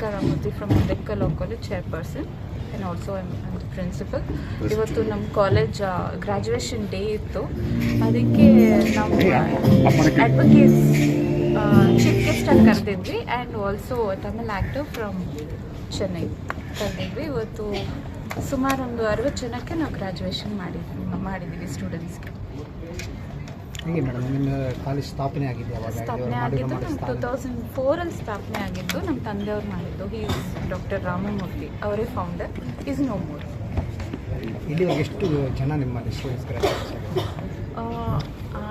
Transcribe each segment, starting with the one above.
Ambedkar law college chairperson and also I'm the principal ಇವತ್ತು ನಮ್ಮ college graduation day ಇತ್ತು. ಅದಕ್ಕೆ ನಾವು ಅಡ್ವೊಕೇಸ್ ಚೀಫ್ ಗೆಸ್ಟ್ ಆಗಿ ಕರೆದಿದ್ವಿ and also Tamil actor from Chennai ಕರೆದಿದ್ವಿ. ಇವತ್ತು ಸುಮಾರು ಒಂದು ಅರವತ್ತು ಜನಕ್ಕೆ ನಾವು ಗ್ರ್ಯಾಜುಯೇಷನ್ ಮಾಡಿದ್ವಿ ಮಾಡಿದ್ದೀವಿ ಸ್ಟೂಡೆಂಟ್ಸ್ಗೆ ಹೇಗೆ ಮೇಡಮ್? ನಿಮ್ಮ ಕಾಲೇಜ್ ಸ್ಥಾಪನೆ ಆಗಿದೆ ಅವಾಗ? ಸ್ಥಾಪನೆ ಆಗಿದ್ದು ನಮ್ಮ ಟೂ ತೌಸಂಡ್ ಫೋರಲ್ಲಿ ಸ್ಥಾಪನೆ ಆಗಿದ್ದು ನಮ್ಮ ತಂದೆಯವ್ರು ಮಾಡಿದ್ದು. Is doctor Ramamurthy. ಅವರೇ ಫೌಂಡರ್ ಇಸ್ ನೋ ಮೋರ್ ಇಲ್ಲಿವರೆಗೆ ಎಷ್ಟು ಜನ ನಿಮ್ಮಲ್ಲಿ students graduation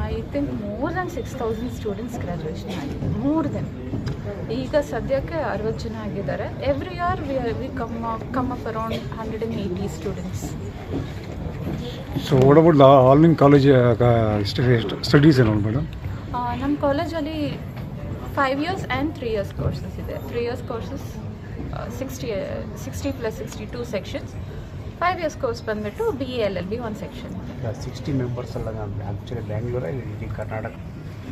I think more than six thousand students graduation ಆಗಿದೆ. ಮೋರ್ ದೆನ್ ಈಗ ಸದ್ಯಕ್ಕೆ ಅರವತ್ತು ಜನ ಆಗಿದ್ದಾರೆ. Every year we we come come up around hundred and eighty students So what about the all in college studies and all, ನಮ್ಮ ಕಾಲೇಜಲ್ಲಿ five years and three years courses ಇದೆ. Three years courses sixty sixty plus sixty two sections five years course ಬಂದುಬಿಟ್ಟು B A L L B one section sixty members ಅಲ್ಲ ನಾನು actually ಬ್ಯಾಂಗ್ಳೂರಲ್ಲಿ ಇಡೀ ಕರ್ನಾಟಕ.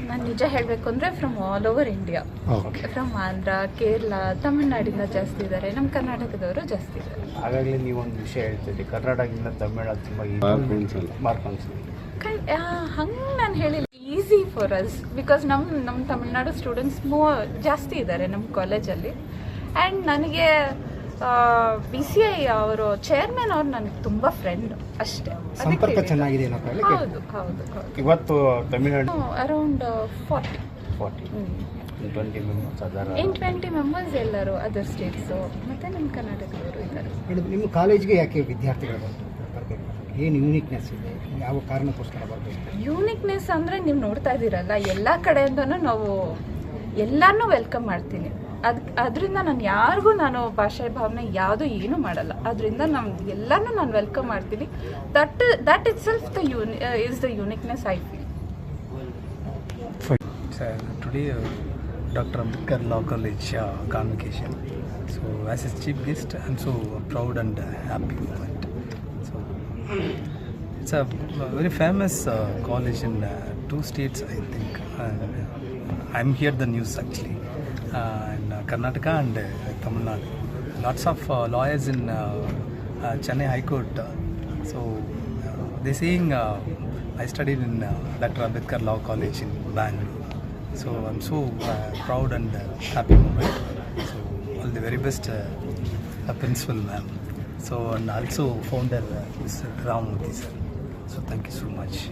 ನಾನು ನಿಜ ಹೇಳಬೇಕು ಅಂದರೆ from all over India. From Andhra Kerala ತಮಿಳ್ನಾಡಿಂದ ಜಾಸ್ತಿ ಇದ್ದಾರೆ ನಮ್ಮ ಕರ್ನಾಟಕದವರು ಜಾಸ್ತಿ ಇದ್ದಾರೆ ನೀವು ನೀವೊಂದು ವಿಷಯ ಹೇಳ್ತೀರಿ. ಕರ್ನಾಟಕದಿಂದ ತಮಿಳು ತುಂಬ ಮಾರ್ಕ್ ಹಂಗೆ ನಾನು ಹೇಳಿಲ್ಲ. ಈಸಿ ಫಾರ್ ಅಸ್ ಬಿಕಾಸ್ ನಮ್ಮ ನಮ್ಮ ತಮಿಳ್ನಾಡು ಸ್ಟೂಡೆಂಟ್ಸ್ ಮೋ ಜಾಸ್ತಿ ಇದ್ದಾರೆ ನಮ್ಮ ಕಾಲೇಜಲ್ಲಿ ಆ್ಯಂಡ್ ನನಗೆ ಬಿ ಸಿ ಐ ಅವರು ಚೇರ್ಮನ್ ಅವ್ರು ನನಗೆ ತುಂಬ ಫ್ರೆಂಡ್ ಅಷ್ಟೇ. ಸಂಪರ್ಕ ಚೆನ್ನಾಗಿದೆ ಹೌದು ಹೌದು ಹೌದು. ಇವತ್ತು Tamil Nadu around forty forty twenty members ಅದರ. ಇನ್ ಟ್ವೆಂಟಿ ಮೆಂಬರ್ಸ್ ಎಲ್ಲರೂ ಅದರ್ ಸ್ಟೇಟ್ಸು ಮತ್ತೆ ನಮ್ಮ ಕರ್ನಾಟಕದವರು ಇದ್ದಾರೆ. ಮೇಡಮ್ ನಿಮ್ಮ ಕಾಲೇಜ್ಗೆ ಯಾಕೆ ವಿದ್ಯಾರ್ಥಿಗಳು ಬರ್ಬೇಕು ಏನು ಯೂನಿಕ್ನೆಸ್ ಇದೆ? ಯಾವ ಕಾರಣಕ್ಕೋಸ್ಕರ ಬರಬೇಕು ಯೂನಿಕ್ನೆಸ್ ಅಂದರೆ ನೀವು ನೋಡ್ತಾ ಇದ್ದೀರಲ್ಲ ಎಲ್ಲ ಕಡೆಯಿಂದನೂ ನಾವು ಎಲ್ಲರನ್ನೂ ವೆಲ್ಕಮ್ ಮಾಡ್ತೀನಿ. ಅದಕ್ಕೆ ಅದರಿಂದ ನಾನು ಯಾರಿಗೂ ನಾನು ಭಾಷೆ ಭಾವನೆ ಯಾವುದು ಏನು ಮಾಡಲ್ಲ. ಅದರಿಂದ ನಮ್ ಎಲ್ಲರನ್ನೂ ನಾನು ವೆಲ್ಕಮ್ ಮಾಡ್ತೀನಿ. That that itself the uni is the uniqueness I feel today doctor Ambedkar law college convocation so as as chief guest and so proud and happy moment so it's a very famous college in two states I think I am here the news actually and Karnataka and uh, Tamil Nadu. Lots of uh, lawyers in uh, Chennai High Court. So, they saying I studied in Dr. Ambedkar Law College in Bangalore. So I'm so proud and happy moment. So all the very best, principal ma'am. So and also founder uh, Mr. Ramamurthy sir. So thank you so much.